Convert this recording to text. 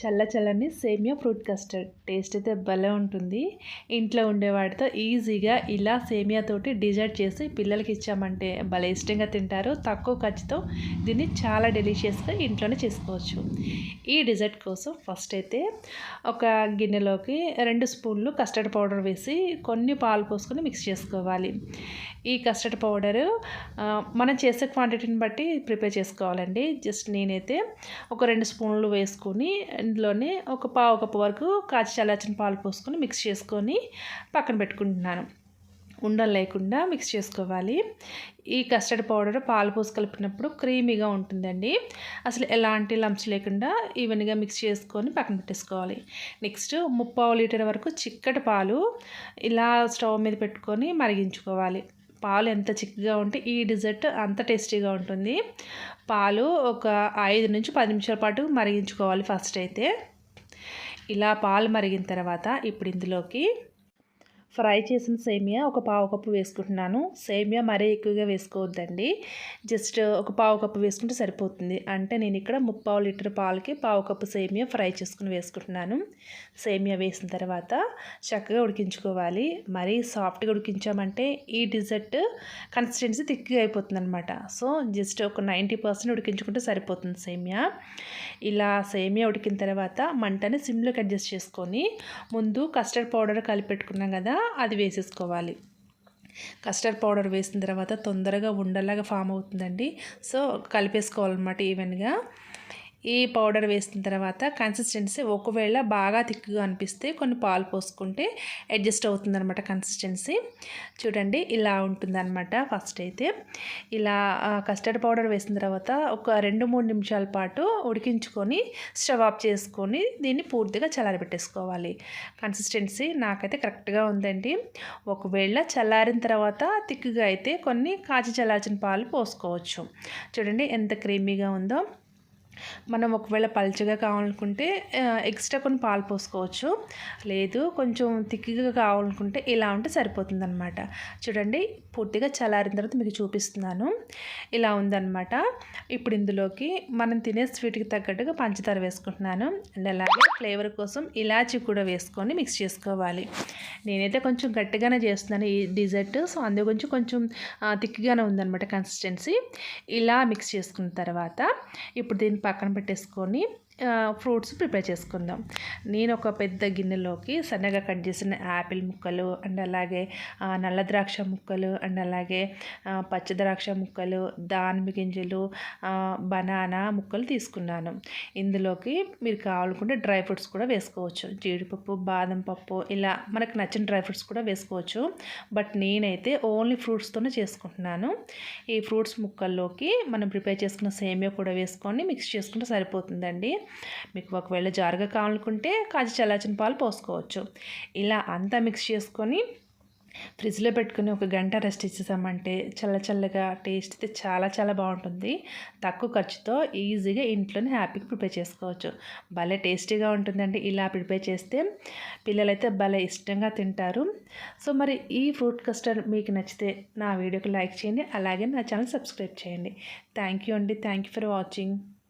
చల్ల చల్లని సేమియా ఫ్రూట్ కస్టర్డ్. టేస్ట్ అయితే భలే ఉంటుంది. ఇంట్లో ఉండేవాటితో ఈజీగా ఇలా సేమియాతోటి డిజర్ట్ చేసి పిల్లలకి ఇచ్చామంటే భలే ఇష్టంగా తింటారు. తక్కువ ఖర్చుతో దీన్ని చాలా డెలిషియస్గా ఇంట్లోనే చేసుకోవచ్చు. ఈ డిజర్ట్ కోసం ఫస్ట్ అయితే ఒక గిన్నెలోకి రెండు స్పూన్లు కస్టర్డ్ పౌడర్ వేసి కొన్ని పాలు పోసుకొని మిక్స్ చేసుకోవాలి. ఈ కస్టర్డ్ పౌడరు మనం చేసే క్వాంటిటీని బట్టి ప్రిపేర్ చేసుకోవాలండి. జస్ట్ నేనైతే ఒక రెండు స్పూన్లు వేసుకొని ఇందులోనే ఒక పావు కప్పు వరకు కాచి చల్లార్చిన పాలు పోసుకొని మిక్స్ చేసుకొని పక్కన పెట్టుకుంటున్నాను. ఉండలు లేకుండా మిక్స్ చేసుకోవాలి. ఈ కస్టర్డ్ పౌడర్ పాలు పోసి కలిపినప్పుడు క్రీమీగా ఉంటుందండి. అసలు ఎలాంటి లంప్స్ లేకుండా ఈవెన్గా మిక్స్ చేసుకొని పక్కన పెట్టేసుకోవాలి. నెక్స్ట్ ముప్పావు లీటర్ వరకు చిక్కటి పాలు ఇలా స్టవ్ మీద పెట్టుకొని మరిగించుకోవాలి. పాలు ఎంత చిక్కగా ఉంటే ఈ డిజర్ట్ అంత టేస్టీగా ఉంటుంది. పాలు ఒక ఐదు నుంచి పది నిమిషాల పాటు మరిగించుకోవాలి ఫస్ట్ అయితే. ఇలా పాలు మరిగిన తర్వాత ఇప్పుడు ఇందులోకి ఫ్రై చేసిన సేమియా ఒక పావు కప్పు వేసుకుంటున్నాను. సేమియా మరీ ఎక్కువగా వేసుకోవద్దండి. జస్ట్ ఒక పావు కప్పు వేసుకుంటే సరిపోతుంది. అంటే నేను ఇక్కడ ముప్పావు లీటర్ పాలకి పావు కప్పు సేమియా ఫ్రై చేసుకుని వేసుకుంటున్నాను. సేమియా వేసిన తర్వాత చక్కగా ఉడికించుకోవాలి. మరీ సాఫ్ట్గా ఉడికించామంటే ఈ డిజర్ట్ కన్సిస్టెన్సీ థిక్గా అయిపోతుంది అనమాట సో జస్ట్ ఒక నైంటీ పర్సెంట్ ఉడికించుకుంటే సరిపోతుంది సేమియా. ఇలా సేమియా ఉడికిన తర్వాత మంటని సిమ్లోకి అడ్జస్ట్ చేసుకొని ముందు కస్టర్డ్ పౌడర్ కలిపెట్టుకున్నాం కదా అది వేసేసుకోవాలి. కస్టర్డ్ పౌడర్ వేసిన తర్వాత తొందరగా ఉండలాగా ఫామ్ అవుతుందండి. సో కలిపేసుకోవాలన్నమాట ఈవెన్గా. ఈ పౌడర్ వేసిన తర్వాత కన్సిస్టెన్సీ ఒకవేళ బాగా థిక్గా అనిపిస్తే కొన్ని పాలు పోసుకుంటే అడ్జస్ట్ అవుతుందన్నమాట కన్సిస్టెన్సీ చూడండి ఇలా ఉంటుందన్నమాట ఫస్ట్ అయితే. ఇలా కస్టర్డ్ పౌడర్ వేసిన తర్వాత ఒక రెండు మూడు నిమిషాల పాటు ఉడికించుకొని స్టవ్ ఆఫ్ చేసుకొని దీన్ని పూర్తిగా చల్లారబెట్టేసుకోవాలి. కన్సిస్టెన్సీ నాకైతే కరెక్ట్గా ఉందండి. ఒకవేళ చల్లారిన తర్వాత థిక్గా అయితే కొన్ని కాచి చల్లార్చిన పాలు పోసుకోవచ్చు. చూడండి ఎంత క్రీమీగా ఉందో. మనం ఒకవేళ పలుచగా కావాలనుకుంటే ఎక్స్ట్రా కొన్ని పాలు పోసుకోవచ్చు. లేదు కొంచెం తిక్కిగా కావాలనుకుంటే ఇలా ఉంటే సరిపోతుంది అనమాట చూడండి పూర్తిగా చల్లారిన తర్వాత మీకు చూపిస్తున్నాను. ఇలా ఉందన్నమాట. ఇప్పుడు ఇందులోకి మనం తినే స్వీట్కి తగ్గట్టుగా పంచదార వేసుకుంటున్నాను. అండ్ అలాగే ఫ్లేవర్ కోసం ఇలాచి కూడా వేసుకొని మిక్స్ చేసుకోవాలి. నేనైతే కొంచెం గట్టిగానే చేస్తున్నాను ఈ డిజర్ట్ సో అందు కొంచెం కొంచెం తిక్కిగానే ఉందన్నమాట కన్సిస్టెన్సీ ఇలా మిక్స్ చేసుకున్న తర్వాత ఇప్పుడు దీని పక్కన పెట్టేసుకొని ఫ్రూట్స్ ప్రిపేర్ చేసుకుందాం. నేను ఒక పెద్ద గిన్నెలోకి సన్నగా కట్ చేసిన యాపిల్ ముక్కలు అండ్ అలాగే నల్ల ద్రాక్ష ముక్కలు అండ్ అలాగే పచ్చ ద్రాక్ష ముక్కలు దానిమ్మ గింజలు బనానా ముక్కలు తీసుకున్నాను. ఇందులోకి మీరు కావాలనుకుంటే డ్రై ఫ్రూట్స్ కూడా వేసుకోవచ్చు. జీడిపప్పు బాదం పప్పు ఇలా మనకు నచ్చిన డ్రై ఫ్రూట్స్ కూడా వేసుకోవచ్చు. బట్ నేనైతే ఓన్లీ ఫ్రూట్స్తోనే చేసుకుంటున్నాను. ఈ ఫ్రూట్స్ ముక్కల్లోకి మనం ప్రిపేర్ చేసుకున్న సేమియా కూడా వేసుకొని మిక్స్ చేసుకుంటే సరిపోతుందండి. మీకు ఒకవేళ జారుగా కావాలనుకుంటే కాచి చల్లార్చిన పాలు పోసుకోవచ్చు. ఇలా అంతా మిక్స్ చేసుకొని ఫ్రిడ్జ్లో పెట్టుకుని ఒక గంట రెస్ట్ ఇచ్చేసామంటే చల్ల చల్లగా టేస్ట్ అయితే చాలా చాలా బాగుంటుంది. తక్కువ ఖర్చుతో ఈజీగా ఇంట్లోనే హ్యాపీగా ప్రిపేర్ చేసుకోవచ్చు. భలే టేస్టీగా ఉంటుందండి ఇలా ప్రిపేర్ చేస్తే. పిల్లలైతే భలే ఇష్టంగా తింటారు. సో మరి ఈ ఫ్రూట్ కస్టర్డ్ మీకు నచ్చితే నా వీడియోకి లైక్ చేయండి అలాగే నా ఛానల్ సబ్స్క్రైబ్ చేయండి. థ్యాంక్ యూ అండి. Thank you for watching.